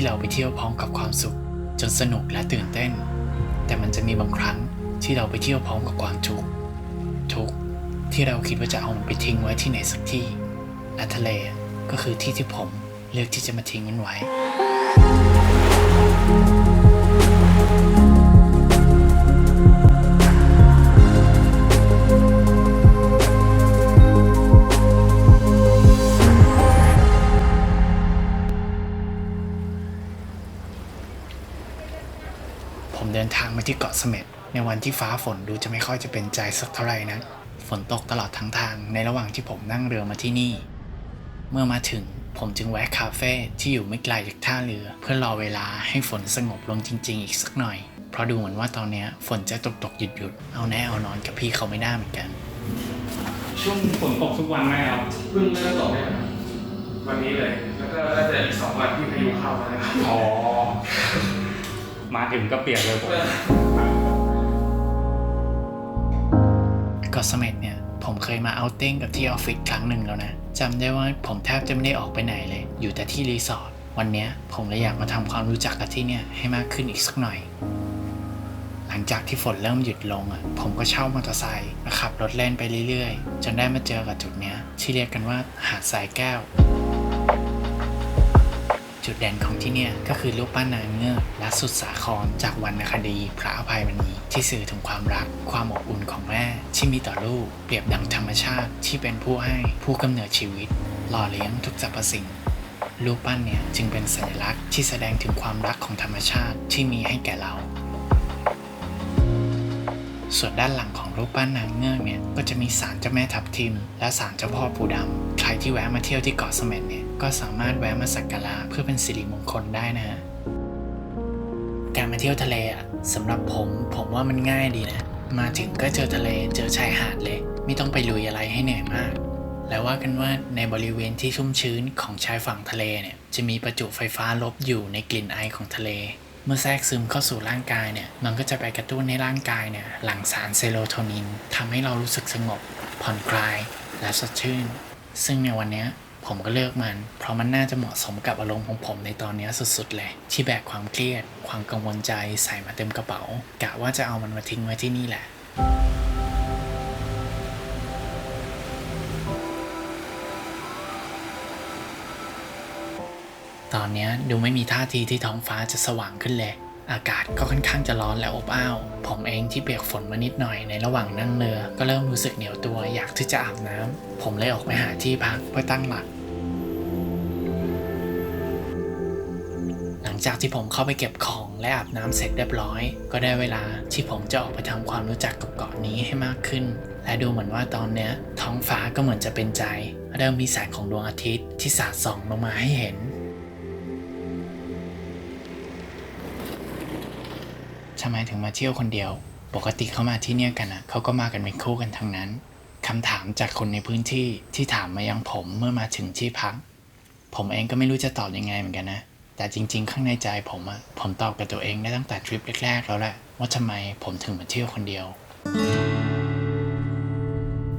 ที่เราไปเที่ยวพร้อมกับความสุข จนสนุกและตื่นเต้น แต่มันจะมีบางครั้งที่เราไปเที่ยวพร้อมกับความทุกข์ทุกข์ที่เราคิดว่าจะเอามันไปทิ้งไว้ที่ไหนสักที่และทะเลก็คือที่ที่ผมเลือกที่จะมาทิ้งมันไว้ ทางมาที่เกาะเสม็ดในวันที่ฟ้าฝนดูจะไม่ค่อยจะเป็นใจสักเท่าไหร่นะฝนตกตลอดทั้งทางในระหว่างที่ผมนั่งเรือมาที่นี่ เมื่อมาถึงผมจึงแวะคาเฟ่ที่อยู่ไม่ไกลจากท่าเรือ เพื่อรอเวลาให้ฝนสงบลงจริง ๆ อีกสักหน่อย เพราะดูเหมือนว่าตอนเนี้ยฝนจะตกตกๆหยุดหยุดๆเอาแน่เอานอนกับพี่เขาไม่ได้เหมือนกัน ช่วงฝนตกทุกวันไหมครับเพิ่งเริ่มตกเนี่ยครับวันนี้เลย แล้วก็น่าจะอีกสองวันที่พายุเข้ามานะครับอ๋อ มาถึงก็เปียกเลยผมเกาะเสม็ดเนี่ยผมเคยมาเอาติ้งกับที่ออฟฟิศครั้งหนึ่งแล้วนะจำได้ว่าผมแทบจะไม่ได้ออกไปไหนเลย อยู่แต่ที่รีสอร์ทวันเนี้ยผมเลยอยากมาทำความรู้จักกับที่เนี่ยให้มากขึ้นอีกสักหน่อย หลังจากที่ฝนเริ่มหยุดลงอะผมก็เช่ามอเตอร์ไซค์ขับรถเล่นไปเรื่อยๆ จนได้มาเจอกับจุดเนี้ยที่เรียกกันว่าหาดทรายแก้ว จุดเด่นของที่เนี่ยก็คือรูปปั้นนางเงือกและสุดสาครจากวรรณคดีพระอภัยมณีที่สื่อถึงความรัก ความอบอุ่นของแม่ ที่มีต่อลูก เปรียบดังธรรมชาติที่เป็นผู้ให้ผู้กำเนิดชีวิต หล่อเลี้ยงทุกสรรพสิ่งรูปปั้นเนี่ยจึงเป็นสัญลักษณ์ที่แสดงถึงความรักของธรรมชาติที่มีให้แก่เรา ส่วนด้านหลังของรูปปั้นนางเงือกเนี่ยก็จะมีศาลเจ้าแม่ทับทิม และศาลเจ้าพ่อปูดำใครที่แวะมาเที่ยวที่เกาะเสม็ดเนี่ยก็สามารถแวะมาสักการะเพื่อเป็นสิริมงคลได้นะฮะการมาเที่ยวทะเลอะสำหรับผมผมว่ามันง่ายดีนะ มาถึงก็เจอทะเลเจอชายหาดเลย ไม่ต้องไปลุยอะไรให้เหนื่อยมาก แล้วว่ากันว่าในบริเวณที่ชุ่มชื้นของชายฝั่งทะเลเนี่ยจะมีประจุไฟฟ้าลบอยู่ในกลิ่นไอของทะเล เมื่อแทรกซึมเข้าสู่ร่างกายเนี่ย มันก็จะไปกระตุ้นในร่างกายเนี่ย หลั่งสารเซโรโทนินทำให้เรารู้สึกสงบ ผ่อนคลาย และสดชื่น ซึ่งในวันนี้ผมก็เลือกมัน เพราะมันน่าจะเหมาะสมกับอารมณ์ของผมในตอนนี้สุดๆเลย ที่แบกความเครียด ความกังวลใจใส่มาเต็มกระเป๋ากะว่าจะเอามันมาทิ้งไว้ที่นี่แหละ ตอนนี้ดูไม่มีท่าทีที่ท้องฟ้าจะสว่างขึ้นเลย อากาศก็ค่อนข้างจะร้อนและอบอ้าว ผมเองที่เปียกฝนมานิดหน่อยในระหว่างนั่งเรือ ก็เริ่มรู้สึกเหนียวตัวอยากที่จะอาบน้ำผมเลยออกไปหาที่พักเพื่อตั้งหลัก หลังจากที่ผมเข้าไปเก็บของและอาบน้ำเสร็จเรียบร้อย ก็ได้เวลาที่ผมจะออกไปทำความรู้จักกับเกาะนี้ให้มากขึ้น และดูเหมือนว่าตอนเนี้ยท้องฟ้าก็เหมือนจะเป็นใจ เริ่มมีแสงของดวงอาทิตย์ที่สาดส่องลงมาให้เห็น ทำไมถึงมาเที่ยวคนเดียว ปกติเขามาที่เนี่ยกันอะเขาก็มากันเป็นคู่กันทั้งนั้นคำถามจากคนในพื้นที่ที่ถามมายังผมเมื่อมาถึงที่พัก ผมเองก็ไม่รู้จะตอบยังไงเหมือนกันนะ แต่จริง ๆ ข้างในใจผมอะผมตอบกับตัวเองได้ตั้งแต่ทริปแรกๆแล้วแหละว่าทำไมผมถึงมาเที่ยวคนเดียว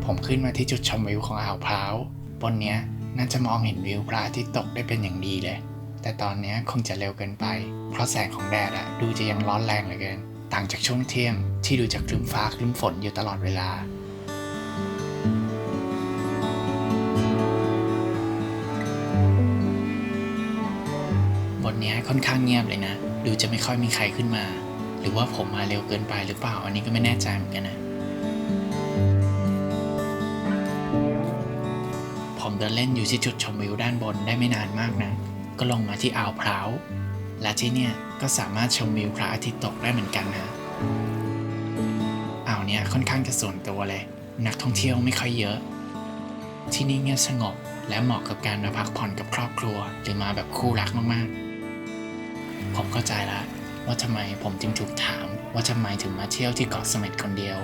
ผมขึ้นมาที่จุดชมวิวของอ่าวพร้าว บนเนี้ยน่าจะมองเห็นวิวพระอาทิตย์ตกได้เป็นอย่างดีเลย แต่ตอนเนี้ยคงจะเร็วเกินไป เพราะแสงของแดดอะดูจะยังร้อนแรงเหลือเกิน ต่างจากช่วงเที่ยงที่ดูจะครึ้มฟ้าครึ้มฝนอยู่ตลอดเวลาบนเนี้ยค่อนข้างเงียบเลยนะ ดูจะไม่ค่อยมีใครขึ้นมา หรือว่าผมมาเร็วเกินไปหรือเปล่า อันนี้ก็ไม่แน่ใจเหมือนกันนะ ผมเดินเล่นอยู่ที่จุดชมวิวด้านบนได้ไม่นานมากนะ ก็ลงมาที่อ่าวพร้าว และที่เนี่ยก็สามารถชมวิวพระอาทิตย์ตกได้เหมือนกันนะอ่าวเนี่ยค่อนข้างจะส่วนตัวเลย นักท่องเที่ยวไม่ค่อยเยอะ ที่นี่เงียบสงบและเหมาะกับการมาพักผ่อนกับครอบครัว หรือมาแบบคู่รักมากๆ ผมเข้าใจล้วว่าทำไมผมจึงถูกถามว่าทำไมถึงมาเที่ยวที่เกาะเสม็ดคนเดียว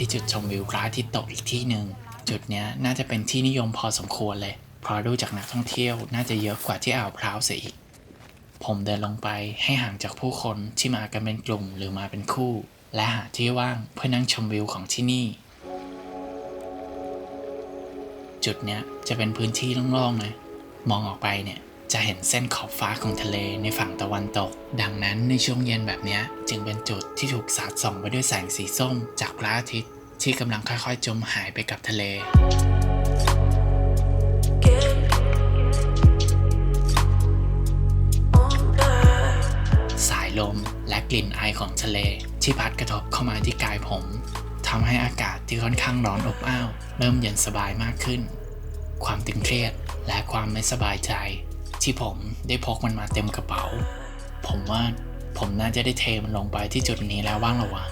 ที่จุดชมวิวพระอาทิตย์ตกอีกที่หนึ่งจุดนี้น่าจะเป็นที่นิยมพอสมควรเลย เพราะดูจากนักท่องเที่ยวน่าจะเยอะกว่าที่อ่าวพร้าวเสียอีก ผมเดินลงไปให้ห่างจากผู้คนที่มากันเป็นกลุ่มหรือมาเป็นคู่ และหาที่ว่างเพื่อนั่งชมวิวของที่นี่ จุดนี้จะเป็นพื้นที่โล่งๆนะมองออกไปเนี่ย จะเห็นเส้นขอบฟ้าของทะเลในฝั่งตะวันตก ดังนั้นในช่วงเย็นแบบนี้จึงเป็นจุดที่ถูกสาดส่องไปด้วยแสงสีส้มจากพระอาทิตย์ที่กำลังค่อยๆ จมหายไปกับทะเลสายลมและกลิ่นไอของทะเลที่พัดกระทบเข้ามาที่กายผมทำให้อากาศที่ค่อนข้างร้อนอบอ้าว เริ่มเย็นสบายมากขึ้น ความตึงเครียดและความไม่สบายใจ ที่ผมได้พกมันมาเต็มกระเป๋า ผมว่าผมน่าจะได้เทมันลงไปที่จุดนี้แล้วบ้างหรอวะ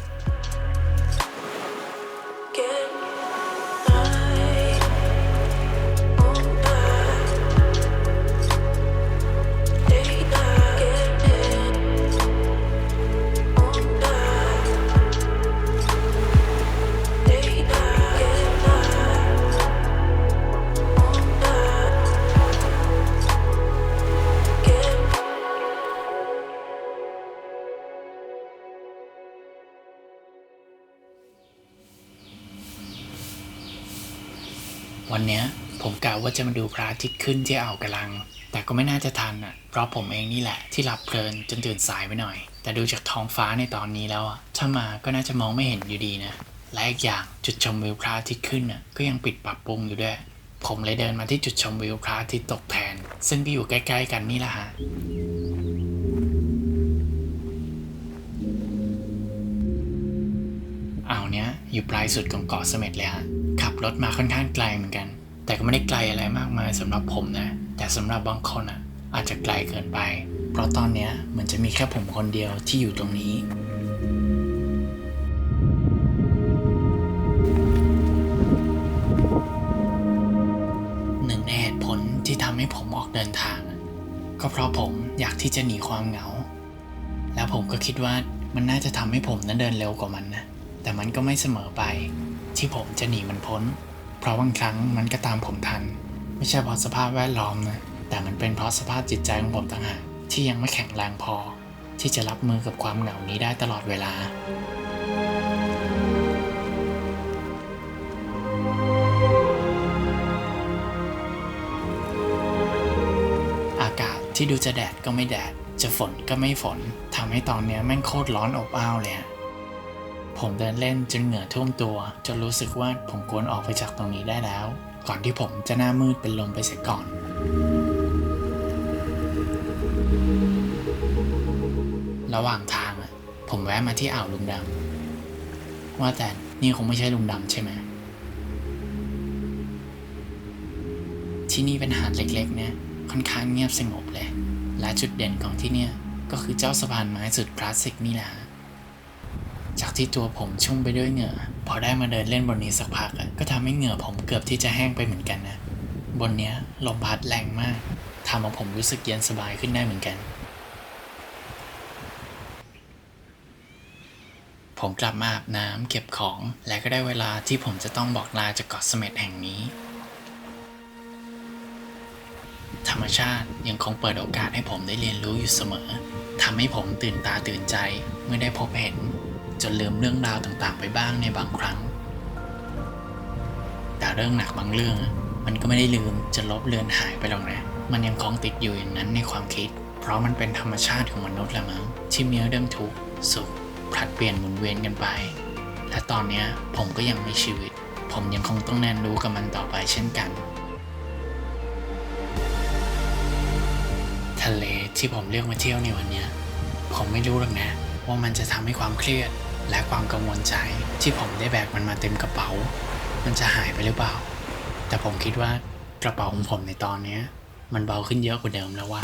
วันเนี้ยผมกะว่าจะมาดูพระอาทิตย์ขึ้นที่อ่าวกะลัง แต่ก็ไม่น่าจะทันอะ เพราะผมเองนี่แหละที่หลับเพลินจนตื่นสายไปหน่อย แต่ดูจากท้องฟ้าในตอนนี้แล้วอะ ถ้ามาก็น่าจะมองไม่เห็นอยู่ดีนะ และอีกอย่างจุดชมวิวพระอาทิตย์ขึ้นอะก็ยังปิดปรับปรุงอยู่ด้วย ผมเลยเดินมาที่จุดชมวิวพระอาทิตย์ตกแทน ซึ่งก็อยู่ใกล้ๆกันนี่แหละฮะอ่าวเนี้ยอยู่ปลายสุดของเกาะเสม็ดเลยฮะ ขับรถมาค่อนข้างไกลเหมือนกัน แต่ก็ไม่ได้ไกลอะไรมากมายสำหรับผมนะ แต่สำหรับบางคนอะ อาจจะไกลเกินไป เพราะตอนเนี้ยเหมือนจะมีแค่ผมคนเดียวที่อยู่ตรงนี้หนึ่งในเหตุผลที่ทำให้ผมออกเดินทาง ก็เพราะผมอยากที่จะหนีความเหงา แล้วผมก็คิดว่ามันน่าจะทำให้ผมนั้นเดินเร็วกว่ามันนะ แต่มันก็ไม่เสมอไป ที่ผมจะหนีมันพ้น เพราะบางครั้งมันก็ตามผมทัน ไม่ใช่เพราะสภาพแวดล้อมนะ แต่มันเป็นเพราะสภาพจิตใจของผมต่างหากที่ยังไม่แข็งแรงพอ ที่จะรับมือกับความเหงานี้ได้ตลอดเวลาอากาศที่ดูจะแดดก็ไม่แดด จะฝนก็ไม่ฝนทำให้ตอนเนี้ยแม่งโคตรร้อนอบอ้าวเลยอะ ผมเดินเล่นจนเหงื่อท่วมตัวจนรู้สึกว่าผมควรออกไปจากตรงนี้ได้แล้ว ก่อนที่ผมจะหน้ามืดเป็นลมไปเสียก่อน ระหว่างทางผมแวะมาที่อ่าวลุงดำว่าแต่นี่คงไม่ใช่ลุงดำใช่ไหมที่นี่เป็นหาดเล็กๆนี่ยค่อนข้างเงียบสงบเลย และจุดเด่นของที่เนี่ยก็คือเจ้าสะพานไม้สุดคลาสสิกนี่แหละ จากที่ตัวผมชุ่มไปด้วยเหงื่อ พอได้มาเดินเล่นบนนี้สักพักอะก็ทำให้เหงื่อผมเกือบที่จะแห้งไปเหมือนกันนะ บนเนี้ยลมพัดแรงมากทำให้ผมรู้สึกเย็นสบายขึ้นได้เหมือนกัน ผมกลับมาอาบน้ำเก็บของ และก็ได้เวลาที่ผมจะต้องบอกลาจากเกาะเสม็ดแห่งนี้ ธรรมชาติยังคงเปิดโอกาสให้ผมได้เรียนรู้อยู่เสมอทำให้ผมตื่นตาตื่นใจเมื่อได้พบเห็น จนลืมเรื่องราวต่างๆ ไปบ้างในบางครั้ง แต่เรื่องหนักบางเรื่อง มันก็ไม่ได้ลืมจะลบเลือนหายไปหรอกนะ มันยังคงติดอยู่อย่างนั้นในความคิด เพราะมันเป็นธรรมชาติของมนุษย์ละมั้งที่มีเรื่องทุกข์สุขผลัดเปลี่ยนหมุนเวียนกันไป และตอนนี้ผมก็ยังมีชีวิต ผมยังคงต้องเรียนรู้กับมันต่อไปเช่นกัน ทะเลที่ผมเลือกมาเที่ยวในวันนี้ ผมไม่รู้หรอกนะ ว่ามันจะทำให้ความเครียด และความกังวลใจที่ผมได้แบกมันมาเต็มกระเป๋า มันจะหายไปหรือเปล่า แต่ผมคิดว่ากระเป๋าของผมในตอนนี้มันเบาขึ้นเยอะกว่าเดิมแล้วว่า